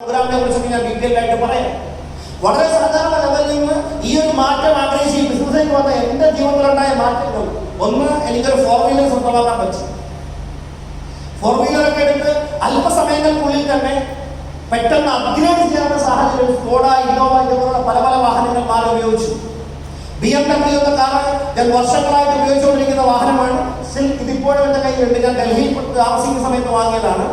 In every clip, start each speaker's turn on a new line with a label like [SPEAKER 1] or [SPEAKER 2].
[SPEAKER 1] പ്രോഗ്രാമിനെ കുറിച്ച് ഞാൻ ഡീറ്റെയിൽ ആയിട്ട് പറയാം. വളരെ സാധാരണ ലെവലിൽ നിന്ന് ഈ ഒരു മാറ്റം ആഗ്രഹിച്ച് ഈ ബിസിനസ്സിലേക്ക് വന്ന എന്റെ ജീവിതത്തിലുണ്ടായ മാറ്റങ്ങൾ ഒന്ന് എനിക്കൊരു ഫോർ വീലർ സ്വന്തമാക്കാൻ പറ്റി. ഫോർ വീലറൊക്കെ എടുത്ത് അല്പസമയങ്ങൾക്കുള്ളിൽ തന്നെ പെട്ടെന്ന് അപ്ഗ്രേഡ് ചെയ്യാനുള്ള സാഹചര്യം സ്കോഡ ഇന്നോവ ഇതുപോലുള്ള പല പല വാഹനങ്ങൾ മാറി ഉപയോഗിച്ചു. ബി എം ഡബ്ല്യു എന്ന കാർ ഞാൻ വർഷങ്ങളായിട്ട് ഉപയോഗിച്ചുകൊണ്ടിരിക്കുന്ന വാഹനമാണ്. സ്റ്റിൽ ഇതിപ്പോഴും എന്റെ കയ്യിലുണ്ട്. ഞാൻ ഡൽഹിയിൽ താമസിക്കുന്ന സമയത്ത് വാങ്ങിയതാണ്.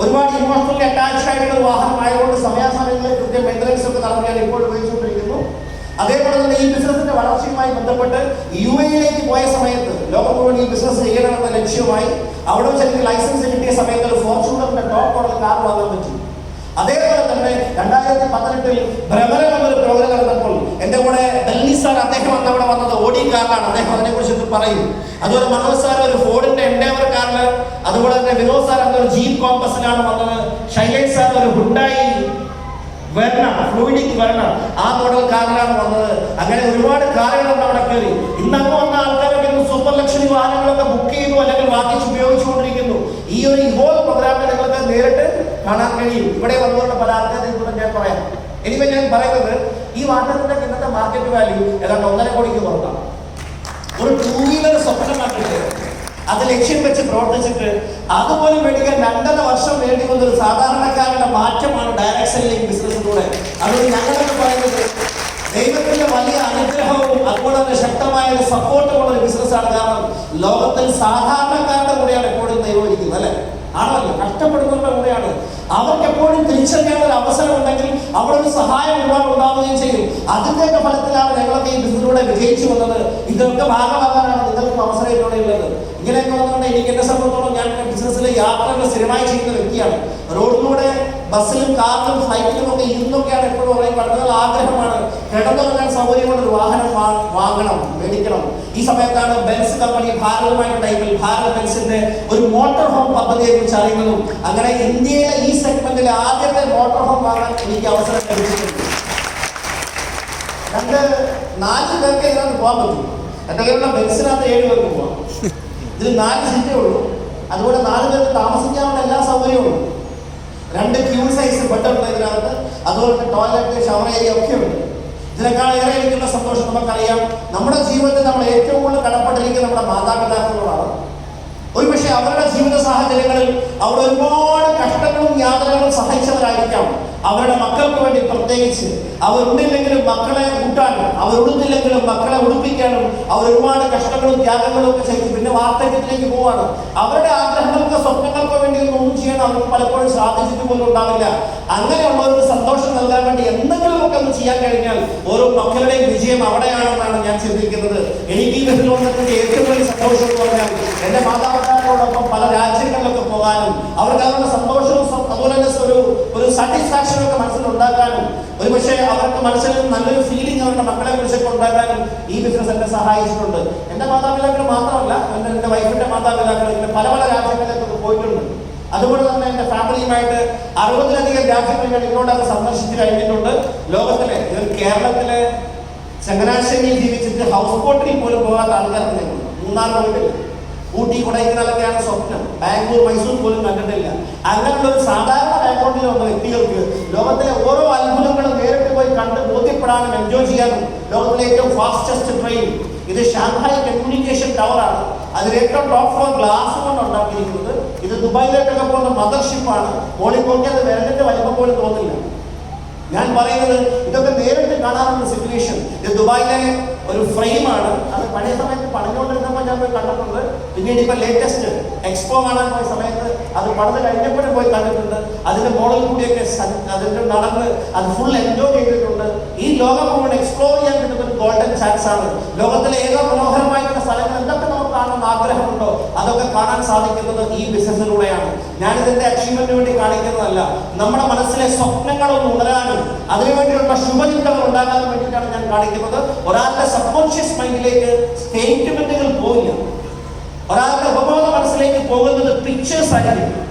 [SPEAKER 1] ഒരുപാട് ഇമോഷണലി അറ്റാച്ച്ഡ് ആയിട്ടുള്ള ഒരു വാഹനമായതുകൊണ്ട് സമയാസമയങ്ങളിൽ കൃത്യം മെയിന്റനൻസ് ഒക്കെ നടത്തിയാൽ ഇപ്പോൾ ഉപയോഗിച്ചുകൊണ്ടിരിക്കുന്നു. അതേപോലെ തന്നെ ഈ ബിസിനസിന്റെ വളർച്ചയുമായി ബന്ധപ്പെട്ട് യു എയിലേക്ക് പോയ സമയത്ത് ലോകം മുഴുവൻ ഈ ബിസിനസ് ചെയ്യണമെന്ന ലക്ഷ്യമായി അവിടെ വെച്ച് എനിക്ക് ലൈസൻസ് കിട്ടിയ സമയത്ത് ഒരു ഫോർച്യൂണറിന്റെ ടോപ്പ് മോഡൽ കാർ വാങ്ങാൻ പറ്റി. അതേപോലെ തന്നെ രണ്ടായിരത്തി പതിനെട്ടിൽ ഭ്രമരം പ്രോഗ്രാം നടന്നപ്പോൾ എന്റെ കൂടെ ഡൽഹി സാർ അദ്ദേഹം അന്ന് അവിടെ വന്നത് ഓടി കാറിലാണ്. അദ്ദേഹം അതിനെ കുറിച്ച് പറയും? അതുപോലെ മനോജ് സാർ ഒരു ഫോർഡിന്റെ എൻഡേവർ കാറിൽ അതുപോലെ തന്നെ വിനോദ് സാർ അന്ന് ഒരു ജീപ്പ് കോമ്പസിലാണ് വന്നത്. ശൈലേഷ് സാർ ഒരു ഹുണ്ടായി വെർണ ഫ്ലൂയിഡിക് വെർണ ആ മോഡൽ കാറിലാണ് വന്നത്. അങ്ങനെ ഒരുപാട് കാറുകൾ അവിടെ കയറി. ഇന്ന് അങ്ങ് വന്ന ആൾക്കാരൊക്കെ ഇന്ന് സൂപ്പർ ലക്ഷറി വാഹനങ്ങളൊക്കെ ബുക്ക് ചെയ്യുന്നു അല്ലെങ്കിൽ വാങ്ങിച്ച് ഉപയോഗിച്ചുകൊണ്ടിരിക്കുന്നു. ഈ ഒരു ഇവോൾ പ്രോഗ്രാമിൽ നിങ്ങൾക്ക് നേരിട്ട് കാണാൻ കഴിയും. ഇവിടെ വന്നുകൊണ്ട് പല ആൾക്കാരെയും കൂടെ ഞാൻ പറയാം. ഇനിയിപ്പോ ഞാൻ പറയുന്നത് ഈ വാട്ടറിന്റെ ഇന്നത്തെ മാർക്കറ്റ് വാല്യൂ ഏതാണ്ട് ഒന്നര കോടിക്ക് പുറത്താണ്. ഒരു ടൂ വീലർ സ്വപ്നം കണ്ടിട്ട് അത് ലക്ഷ്യം വെച്ച് പ്രവർത്തിച്ചിട്ട് അതുപോലെ മേടിക്കാൻ രണ്ടര വർഷം വേണ്ടി വന്ന ഒരു സാധാരണക്കാരുടെ മാറ്റമാണ് ഡയറക്ഷനിലേക്ക് ബിസിനസ്സിലൂടെ അതുകൊണ്ട് ഞങ്ങളൊക്കെ പറയുന്നത് ദൈവത്തിന്റെ വലിയ അനുഗ്രഹവും അതുപോലെ തന്നെ ശക്തമായ ഒരു സപ്പോർട്ടുമുള്ള ഒരു ബിസിനസ്സാണ് കാരണം ലോകത്തിൽ സാധാരണക്കാരുടെ കൂടെയാണ് ആണല്ലോ കഷ്ടപ്പെടുന്നവരുടെ കൂടെയാണ്. അവർക്ക് എപ്പോഴും തിരിച്ചറിയാൻ ഒരു അവസരം ഉണ്ടെങ്കിൽ അവിടെ ഒരു സഹായം ഒരുപാട് ഉണ്ടാവുകയും ചെയ്യും അതിന്റെയൊക്കെ ഫലത്തിലാണ് ഞങ്ങളൊക്കെ ഈ ബിസിനസ്സിലൂടെ വിജയിച്ചു വന്നത്. ഇതൊക്കെ ഭാഗമാകാനാണ് നിങ്ങൾക്ക് അവസരം ഇവിടെ ഉള്ളത്. ഇങ്ങനെയൊക്കെ വന്നുകൊണ്ട് എനിക്ക് എന്നെ സംബന്ധിച്ചോളം ഞാൻ ബിസിനസ്സിൽ യാത്രകൾ സ്ഥിരമായി ചെയ്യുന്ന വ്യക്തിയാണ്. റോഡിലൂടെ ബസ്സിലും കാറിലും ഫ്ലൈറ്റിലും ഒക്കെ ഇരുന്നൊക്കെയാണ് എപ്പോഴും പറയും വളരെ ആഗ്രഹമാണ്. കിടന്നുറങ്ങാൻ സൗകര്യമുള്ള ഒരു വാഹനം വാങ്ങണം മേടിക്കണം. ഈ സമയത്താണ് ബെൻസ് കമ്പനി ഭാരതമായിട്ട് ടൈമിൽ ഭാരത് ബെൻസിന്റെ ഒരു മോട്ടോർ ഹോം പദ്ധതിയെ കുറിച്ച് അറിയുന്നതും അങ്ങനെ ഇന്ത്യയിലെ ഈ സെഗ്മെന്റിലെ ആദ്യത്തെ മോട്ടോർ ഹോം വാങ്ങാൻ എനിക്ക് അവസരം ലഭിച്ചിട്ടുണ്ട്. രണ്ട് നാല് പേർക്ക് ഇതിനകത്ത് പോകാൻ പറ്റും. എന്റെ കയ്യിലുള്ള ബെൻസിനകത്ത് ഏഴ് പേർക്ക് പോകാം. ഇതിൽ നാല് സീറ്റേ ഉള്ളൂ. അതുപോലെ നാല് പേർക്ക് താമസിക്കാനുള്ള എല്ലാ സൗകര്യവും ഉണ്ട്. രണ്ട് ക്യൂ സൈസ് ബെഡുണ്ട് ഇതിനകത്ത്. അതുപോലെ തന്നെ ടോയ്ലറ്റ് ഷവർ ഏരിയ ഒക്കെ ഉണ്ട്. ഇതിനേക്കാൾ ഏറെ ഇരിക്കുന്ന സന്തോഷം നമുക്കറിയാം. നമ്മുടെ ജീവിതത്തിൽ നമ്മൾ ഏറ്റവും കൂടുതൽ കടപ്പെട്ടിരിക്കുന്ന നമ്മുടെ മാതാപിതാക്കളോടാണ്. ഒരുപക്ഷെ അവരുടെ ജീവിത സാഹചര്യങ്ങളിൽ അവർ ഒരുപാട് കഷ്ടങ്ങളും യാതനകളും സഹിച്ചവരായിരിക്കാം. അവരുടെ മക്കൾക്ക് വേണ്ടി പ്രത്യേകിച്ച്. അവരുണ്ടില്ലെങ്കിലും മക്കളെ കൂട്ടാനും അവരുടുന്നില്ലെങ്കിലും മക്കളെ ഉടുപ്പിക്കാനും അവർ ഒരുപാട് കഷ്ടങ്ങളും ത്യാഗങ്ങളും ഒക്കെ ചെയ്തു പിന്നെ വാർദ്ധക്യത്തിലേക്ക് പോവാണ്. അവരുടെ ആഗ്രഹങ്ങൾക്ക് സ്വപ്നങ്ങൾക്ക് വേണ്ടി ഒന്നും ചെയ്യാൻ അവർക്ക് പലപ്പോഴും സാധിച്ചിട്ട് പോലും ഉണ്ടാവില്ല അങ്ങനെയുള്ളവർക്ക് സന്തോഷം നൽകാൻ വേണ്ടി എന്തെങ്കിലുമൊക്കെ ഒന്ന് ചെയ്യാൻ കഴിഞ്ഞാൽ ഓരോ മക്കളുടെയും വിജയം അവിടെയാണെന്നാണ് ഞാൻ ചിന്തിക്കുന്നത്. എനിക്ക് ഈ വന്നിട്ട് ഏറ്റവും വലിയ സന്തോഷം എന്ന് പറഞ്ഞാൽ എന്റെ മാതാപിതാക്കളോടൊപ്പം പല രാജ്യങ്ങളിലൊക്കെ പോകാനും അവർക്ക് അവരുടെ സന്തോഷവും അതുപോലെ തന്നെ ഒരു ഒരു സാറ്റിസ്ഫാക്ഷനും ഒക്കെ മനസ്സിൽ ഉണ്ടാക്കാനും ഒരുപക്ഷെ അവർക്ക് മനസ്സിൽ നല്ലൊരു ഫീലിംഗ് അവരുടെ മക്കളെ കുറിച്ചൊക്കെ ഉണ്ടാക്കാനും ഈ ബിസിനസ് എന്നെ സഹായിച്ചിട്ടുണ്ട്. എന്റെ മാതാപിതാക്കൾ മാത്രമല്ല എന്റെ എന്റെ വൈഫിന്റെ മാതാപിതാക്കൾ ഇങ്ങനെ പല പല രാജ്യങ്ങളിലേക്കൊക്കെ പോയിട്ടുണ്ട്. അതുപോലെ തന്നെ എന്റെ ഫാമിലിയുമായിട്ട് അറുപതിലധികം രാജ്യങ്ങൾ ഞാൻ ഇതിനോടൊക്കെ സന്ദർശിച്ച് കഴിഞ്ഞിട്ടുണ്ട്. ലോകത്തിലെ കേരളത്തിലെ ചങ്ങനാശ്ശേരിയിൽ ജീവിച്ചിട്ട് ഹൗസ് ബോട്ടിൽ പോലും പോകാത്ത ആൾക്കാർക്ക് ഞങ്ങൾ മൂന്നാർ പോയിട്ടില്ല ഊട്ടി കൊടൈക്കനാലൊക്കെയാണ് സ്വപ്നം. ബാംഗ്ലൂർ മൈസൂർ പോലും കണ്ടിട്ടില്ല. അങ്ങനെയുള്ള ഒരു സാധാരണ ബാക്ക്ഗ്രൗണ്ടിൽ വന്ന വ്യക്തികൾക്ക് ലോകത്തിലെ ഓരോ അത്ഭുതങ്ങളും നേരിട്ട് പോയി കണ്ട് ബോധ്യപ്പെടാനും എൻജോയ് ചെയ്യാനും ലോകത്തിലെ ഏറ്റവും ഫാസ്റ്റസ്റ്റ് ട്രെയിൻ ഇത് ഷാങ്ഹായ് കമ്മ്യൂണിക്കേഷൻ ടവർ ആണ്. അതിൽ ഏറ്റവും ടോപ്പ് ഫ്ലോർ ഗ്ലാസ് കൊണ്ട് ഉണ്ടാക്കിയിരിക്കുന്നത്. ഇത് ദുബായിലേക്കൊക്കെ പോകുന്ന മദർഷിപ്പാണ് മോളിൽ നോക്കിയാൽ അത് വിരലിന്റെ വലിപ്പം പോലും തോന്നില്ല. ഞാൻ പറയുന്നത് ഇതൊക്കെ നേരിട്ട് കാണാറുള്ള സിറ്റുവേഷൻ ഇത് ദുബായിലെ ഒരു ഫ്രെയിമാണ്. അത് പഴയ സമയത്ത് പണിഞ്ഞുകൊണ്ടിരുന്നപ്പോൾ ഞാൻ പോയി കണ്ടിട്ടുണ്ട്. പിന്നീട് ഇപ്പൊ ലേറ്റസ്റ്റ് എക്സ്പോ കാണാൻ പോയ സമയത്ത് അത് പണിത് കഴിഞ്ഞപ്പോഴും പോയി കണ്ടിട്ടുണ്ട്. അതിന്റെ മോഡൽ കൂടിയൊക്കെ അതിന്റെ നടന്ന് അത് ഫുൾ എൻജോയ് ചെയ്തിട്ടുണ്ട്. ഈ ലോകം മുഴുവൻ എക്സ്പ്ലോർ ചെയ്യാൻ കിട്ടുന്ന ഒരു ഗോൾഡൻ ചാൻസ് ആണ്. ലോകത്തിലെ ഏതോ മനോഹരമായിട്ടുള്ള സ്ഥലങ്ങൾ എന്തൊക്കെ കാണാൻ ആഗ്രഹമുണ്ടോ? അതൊക്കെ കാണാൻ സാധിക്കുന്നത് ഈ ബിസിനസ്സിലൂടെയാണ്. ഞാൻ ഇതിന്റെ അച്ചീവ്മെന്റിന് വേണ്ടി കാണിക്കുന്നതല്ല. നമ്മുടെ മനസ്സിലെ സ്വപ്നങ്ങളൊന്ന് ഉണരാനും അതിനുവേണ്ടിയുള്ള ശുഭചിന്തകൾ ഉണ്ടാകാനും വേണ്ടിയിട്ടാണ് ഞാൻ കാണിക്കുന്നത്. ഒരാളുടെ സബ്കോൺഷ്യസ് മൈൻഡിലേക്ക് സ്റ്റേറ്റ്മെന്റുകൾ പോയില്ല ഒരാളുടെ ഉപബോധ മനസ്സിലേക്ക് പോകുന്നത് പിക്ചേഴ്സ് ആയിരിക്കും.